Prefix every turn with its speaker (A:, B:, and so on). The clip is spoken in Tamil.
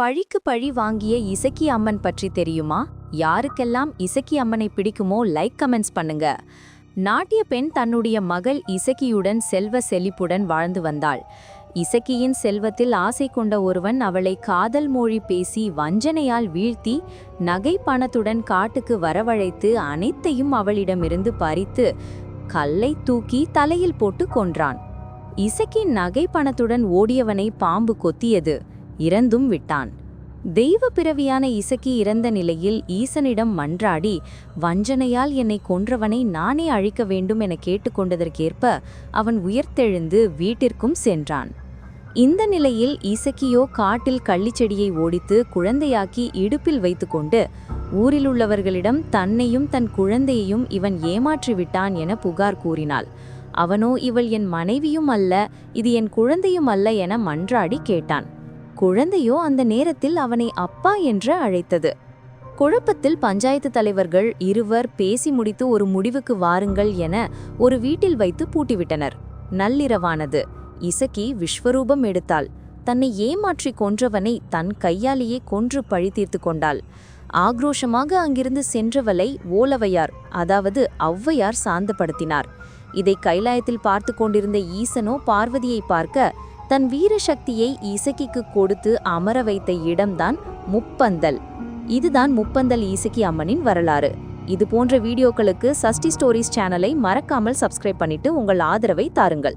A: பழிக்கு பழி வாங்கிய இசக்கி அம்மன் பற்றி தெரியுமா? யாருக்கெல்லாம் இசக்கி அம்மனை பிடிக்குமோ லைக் கமெண்ட்ஸ் பண்ணுங்க. நாட்டிய பெண் தன்னுடைய மகள் இசக்கியுடன் செல்வ செழிப்புடன் வாழ்ந்து வந்தாள். இசக்கியின் செல்வத்தில் ஆசை கொண்ட ஒருவன் அவளை காதல் மொழி பேசி வஞ்சனையால் வீழ்த்தி நகை பணத்துடன் காட்டுக்கு வரவழைத்து அனைத்தையும் அவளிடமிருந்து பறித்து கல்லை தூக்கி தலையில் போட்டு கொன்றான். இசக்கி நகை பணத்துடன் ஓடியவனை பாம்பு கொத்தியது. இறந்தும் விட்டான். தெய்வ பிறவியான இசக்கி இறந்த நிலையில் ஈசனிடம் மன்றாடி வஞ்சனையால் என்னை கொன்றவனை நானே அழிக்க வேண்டும் என கேட்டுக்கொண்டதற்கேற்ப அவன் உயர்த்தெழுந்து வீட்டிற்கும் சென்றான். இந்த நிலையில் இசக்கியோ காட்டில் கள்ளிச்செடியை ஓடித்து குழந்தையாக்கி இடுப்பில் வைத்துக்கொண்டு ஊரிலுள்ளவர்களிடம் தன்னையும் தன் குழந்தையையும் இவன் ஏமாற்றி விட்டான் என புகார் கூறினாள். அவனோ இவள் என் மனைவியும் அல்ல இது என் குழந்தையும் அல்ல என மன்றாடி கேட்டான். குழந்தையோ அந்த நேரத்தில் அவனை அப்பா என்று அழைத்தது. குழப்பத்தில் பஞ்சாயத்து தலைவர்கள் இருவர் பேசி முடித்து ஒரு முடிவுக்கு வாருங்கள் என ஒரு வீட்டில் வைத்து பூட்டிவிட்டனர். நள்ளிரவானது. இசக்கி விஸ்வரூபம் எடுத்தாள். தன்னை ஏமாற்றி கொன்றவனை தன் கையாலேயே கொன்று பழி தீர்த்து கொண்டாள். ஆக்ரோஷமாக அங்கிருந்து சென்றவளை ஓலவையார் அதாவது ஔவையார் சாந்தப்படுத்தினார். இதை கைலாயத்தில் பார்த்து கொண்டிருந்த ஈசனோ பார்வதியை பார்க்க தன் வீர சக்தியை இசக்கிக்கு கொடுத்து அமர வைத்த இடம்தான் முப்பந்தல். இதுதான் முப்பந்தல் இசக்கி அம்மனின் வரலாறு. இது போன்ற வீடியோக்களுக்கு சஷ்டி ஸ்டோரிஸ் சேனலை மறக்காமல் சப்ஸ்கிரைப் பண்ணிட்டு உங்கள் ஆதரவை தாருங்கள்.